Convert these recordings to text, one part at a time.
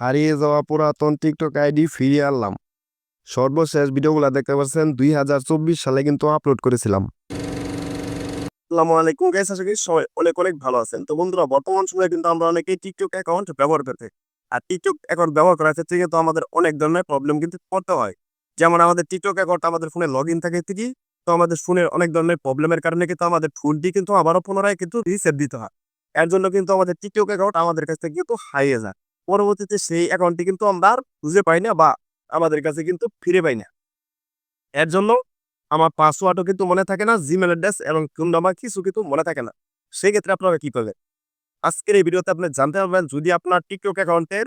হারিয়ে যাওয়া পুরাতন টিকটক আইডি ফিরিয়ে আনলাম। সর্বশেষ ভিডিওগুলো দেখতে পাচ্ছেন দুই হাজার চব্বিশ সালে কিন্তু আপলোড করেছিলাম। আসসালামু আলাইকুম গাইস আশা করি সবাই অনেক অনেক ভালো আছেন। তো বন্ধুরা, বর্তমান সময়ে কিন্তু আমরা অনেকেই টিকটক অ্যাকাউন্ট ব্যবহার করতে আর টিকটক অ্যাকাউন্ট ব্যবহার করার ক্ষেত্রে কিন্তু আমাদের অনেক ধরনের প্রবলেম কিন্তু করতে হয়। যেমন আমাদের টিকটক অ্যাকাউন্ট আমাদের ফোনে লগ ইন থাকে থেকে তো আমাদের ফোনের অনেক ধরনের প্রবলেমের কারণে কিন্তু আমাদের ফোনটি কিন্তু আবারও পুনরায় কিন্তু রিসেট দিতে হয়। এর জন্য কিন্তু আমাদের টিকটক অ্যাকাউন্ট আমাদের কাছ থেকে কিন্তু হারিয়ে যায়। পরবর্তীতে সেই অ্যাকাউন্টটি কিন্তু আমরা আর খুঁজে পাই না বা আমাদের কাছে কিন্তু ফিরে পাই না। এর জন্য আমার পাসওয়ার্ডও কিন্তু মনে থাকে না জিমেল অ্যাড্রেস এবং ফোন নাম্বার কিছু কিন্তু মনে থাকে না। সেই ক্ষেত্রে আপনারা কি করবেন? আজকের এই ভিডিওতে আপনি জানতে পারবেন যদি আপনার টিকটক অ্যাকাউন্টের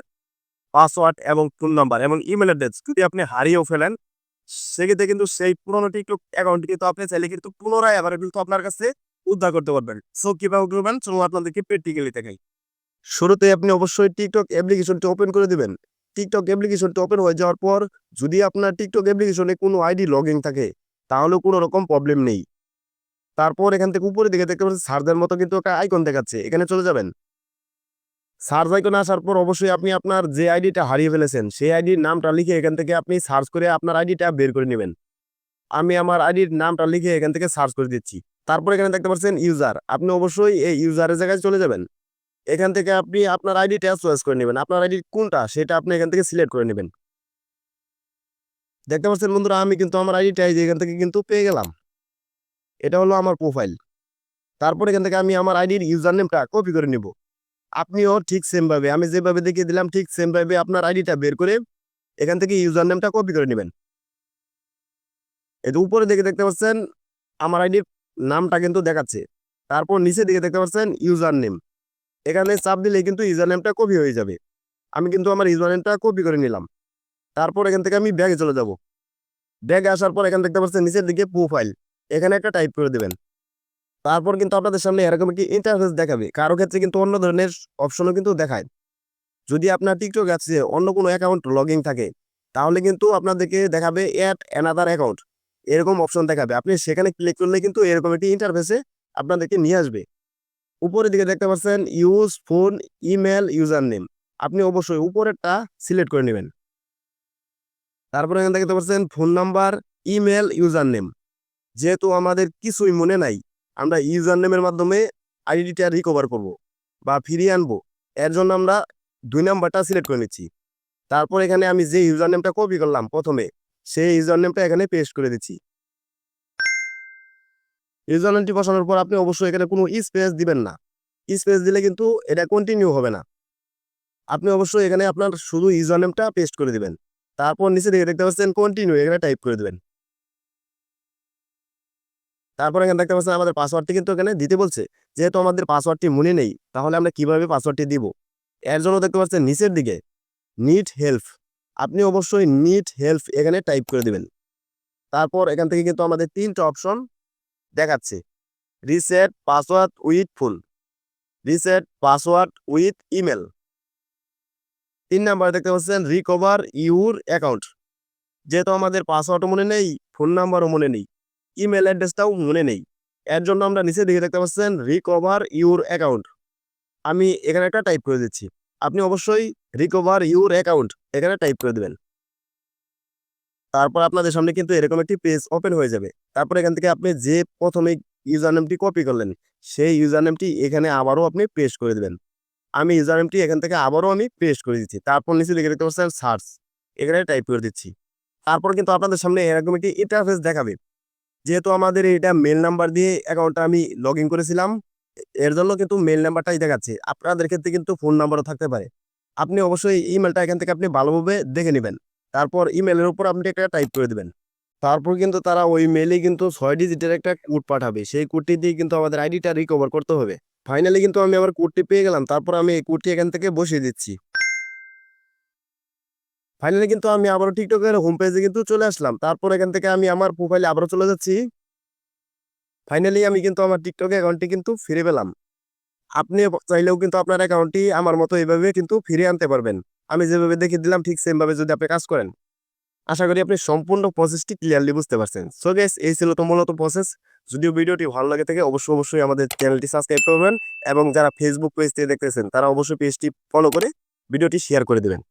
পাসওয়ার্ড এবং ফোন নাম্বার এবং ইমেল অ্যাড্রেস যদি আপনি হারিয়েও ফেলেন, সেক্ষেত্রে কিন্তু সেই পুরোনো টিকটক অ্যাকাউন্ট কিন্তু আপনি চাইলে কিন্তু পুনরায় আবার কিন্তু আপনার কাছে উদ্ধার করতে পারবেন। সো কীভাবে করবেন? চলুন আপনাদেরকে প্র্যাকটিক্যালি দেখাই। শুরুতে আপনি অবশ্যই টিকটক অ্যাপ্লিকেশনটি ওপেন করে দিবেন। টিকটক অ্যাপ্লিকেশনটি ওপেন হয়ে যাওয়ার পর যদি আপনার টিকটক অ্যাপ্লিকেশনে কোনো আইডি লগইন থাকে, তাহলেও কোনো রকম প্রবলেম নেই। তারপর এখান থেকে উপরে দিকে দেখতে পাচ্ছেন সার্চের মতো কিন্তু একটা আইকন দেখাচ্ছে, এখানে চলে যাবেন। সার্চ আইকনে আসার পর অবশ্যই আপনি আপনার যে আইডিটা হারিয়ে ফেলেছেন, সেই আইডির নামটা লিখে এখান থেকে আপনি সার্চ করে আপনার আইডিটা বের করে নেবেন। আমি আমার আইডির নামটা লিখে এখান থেকে সার্চ করে দিচ্ছি। তারপর এখানে দেখতে পাচ্ছেন ইউজার আপনি অবশ্যই এই ইউজারের জায়গায় চলে যাবেন। এখান থেকে আপনি আপনার আইডিটা চয়েস করে নেবেন। আপনার আইডি কোনটা, সেটা আপনি এখান থেকে সিলেক্ট করে নেবেন। দেখতে পাচ্ছেন বন্ধুরা, আমি কিন্তু আমার আইডিটা এই যে এখান থেকে কিন্তু পেয়ে গেলাম। এটা হলো আমার প্রোফাইল তারপর এখান থেকে আমি আমার আইডির ইউজার নেমটা কপি করে নিব। আপনিও ঠিক সেমভাবে আমি যেভাবে দেখিয়ে দিলাম, ঠিক সেমভাবে আপনার আইডিটা বের করে এখান থেকে ইউজার নেমটা কপি করে নেবেন। যে উপরে দিকে দেখতে পাচ্ছেন, আমার আইডির নামটা কিন্তু দেখাচ্ছে। তারপর নিচে দিকে দেখতে পাচ্ছেন ইউজার নেম এখানে চাপ দিলে কিন্তু ইউজার নেমটা কপি হয়ে যাবে। আমি কিন্তু আমার ইউজার নেমটা কপি করে নিলাম। তারপর এখান থেকে আমি ব্যাগে চলে যাব। ব্যাগে আসার পর এখানে দেখতে পাচ্ছেন নিচের দিকে প্রোফাইল এখানে একটা টাইপ করে দেবেন। তারপর কিন্তু আপনাদের সামনে এরকম একটি ইন্টারফেস দেখাবে। কারও ক্ষেত্রে কিন্তু অন্য ধরনের অপশনও কিন্তু দেখায়। যদি আপনার টিকটক আছে অন্য কোনো অ্যাকাউন্ট লগ থাকে, তাহলে কিন্তু আপনাদেরকে দেখাবে অ্যাট অ্যানাদার অ্যাকাউন্ট এরকম অপশন দেখাবে। আপনি সেখানে ক্লিক করলে কিন্তু এরকম একটি ইন্টারফেসে আপনাদেরকে নিয়ে আসবে। উপরের দিকে দেখতে পাচ্ছেন use phone email user name আপনি অবশ্যই উপরেরটা সিলেক্ট করে নেবেন। তারপরে এখানে দেখতে পাচ্ছেন phone number email user name যেহেতু আমাদের কিছুই মনে নাই, আমরা ইউজার নেমের মাধ্যমে আইডিটা রিকভার করব বা ফিরিয়ে আনব। এর জন্য আমরা দুই নাম্বারটা সিলেক্ট করে নিচ্ছি। তারপর এখানে আমি যে ইউজার নেমটা কপি করলাম প্রথমে, সেই ইউজার নেমটা এখানে পেস্ট করে দিচ্ছি। নেমটি বসানোর পর আপনি অবশ্যই এখানে কোনো স্পেস দিবেন না। স্পেস দিলে কিন্তু এটা কন্টিনিউ হবে না। আপনি অবশ্যই এখানে আপনার শুধু ইউজার নেমটা পেস্ট করে দিবেন। তারপর নিচে দেখতে পাচ্ছেন কন্টিনিউ এখানে টাইপ করে দেবেন। তারপর এখানে দেখতে পাচ্ছেন আমাদের পাসওয়ার্ডটি কিন্তু এখানে দিতে বলছে। যেহেতু আমাদের পাসওয়ার্ডটি মনে নেই, তাহলে আমরা কীভাবে পাসওয়ার্ডটি দিব? এর জন্য দেখতে পাচ্ছেন নিচের দিকে নিট হেল্প আপনি অবশ্যই নিট হেল্প এখানে টাইপ করে দিবেন। তারপর এখান থেকে কিন্তু আমাদের তিনটা অপশন দেখাচ্ছে। Reset password with phone reset password with email তিন নাম্বার দেখতে পাচ্ছেন রিকভার ইউর অ্যাকাউন্ট যেহেতু আমাদের পাসওয়ার্ডও মনে নেই ফোন নাম্বারও মনে নেই ইমেল অ্যাড্রেসটাও মনে নেই। এর জন্য আমরা নিচে দিকে দেখতে পাচ্ছেন রিকভার ইউর অ্যাকাউন্ট আমি এখানে একটা টাইপ করে দিচ্ছি। আপনি অবশ্যই রিকভার ইউর অ্যাকাউন্ট এখানে টাইপ করে দেবেন। তারপর আপনাদের সামনে কিন্তু এরকম একটি পেজ ওপেন হয়ে যাবে। তারপর এখান থেকে আপনি যে প্রথমে ইউজার নেমটি কপি করলেন, সেই ইউজার নেমটি এখানে আবারও আপনি পেস্ট করে দেবেন। আমি ইউজার নেমটি এখান থেকে আবারও আমি পেস্ট করে দিচ্ছি। তারপর নিচে দিকে দেখতে পাচ্ছেন সার্চ এখানে টাইপ করে দিচ্ছি। তারপর কিন্তু আপনাদের সামনে এরকম একটি ইন্টারফেস দেখাবে। যেহেতু আমাদের এটা মেল নাম্বার দিয়ে অ্যাকাউন্টটা আমি লগ ইন করেছিলাম, এর জন্য কিন্তু মেল নাম্বারটাই দেখাচ্ছে। আপনাদের ক্ষেত্রে কিন্তু ফোন নাম্বারও থাকতে পারে। আপনি অবশ্যই ইমেলটা এখান থেকে আপনি ভালোভাবে দেখে নেবেন। তারপর ইমেলের উপর আপনি একটা টাইপ করে দেবেন। তারপর কিন্তু তারা ওই মেলে কিন্তু ছয় ডিজিটের একটা কোড পাঠাবে। সেই কোডটি দিয়ে কিন্তু আমাদের আইডিটা রিকভার করতে হবে। ফাইনালি কিন্তু আমি আমার কোডটি পেয়ে গেলাম, তারপর আমি এই কোডটি এখান থেকে বসিয়ে দিচ্ছি। ফাইনালি কিন্তু আমি আবারও টিকটকের হোম পেজে কিন্তু চলে আসলাম। তারপর এখান থেকে আমি আমার প্রোফাইলে আবারও চলে যাচ্ছি। ফাইনালি আমি কিন্তু আমার টিকটক অ্যাকাউন্টটি কিন্তু ফিরে পেলাম। আপনি চাইলেও কিন্তু আপনার অ্যাকাউন্টটি আমার মতো এইভাবে কিন্তু ফিরে আনতে পারবেন। আমি যেভাবে দেখে দিলাম, ঠিক সেমভাবে যদি আপনি কাজ করেন। আশা করি আপনি সম্পূর্ণ প্রসেসটি ক্লিয়ারলি বুঝতে পারছেন। সো গেস এই ছিল তো মূলত প্রসেস যদিও ভিডিওটি ভালো লাগে থাকে, অবশ্যই অবশ্যই আমাদের চ্যানেলটি সাবস্ক্রাইব করবেন এবং যারা ফেসবুক পেজ থেকে দেখতেছেন, তারা অবশ্যই পেজটি ফলো করে ভিডিওটি শেয়ার করে দেবেন।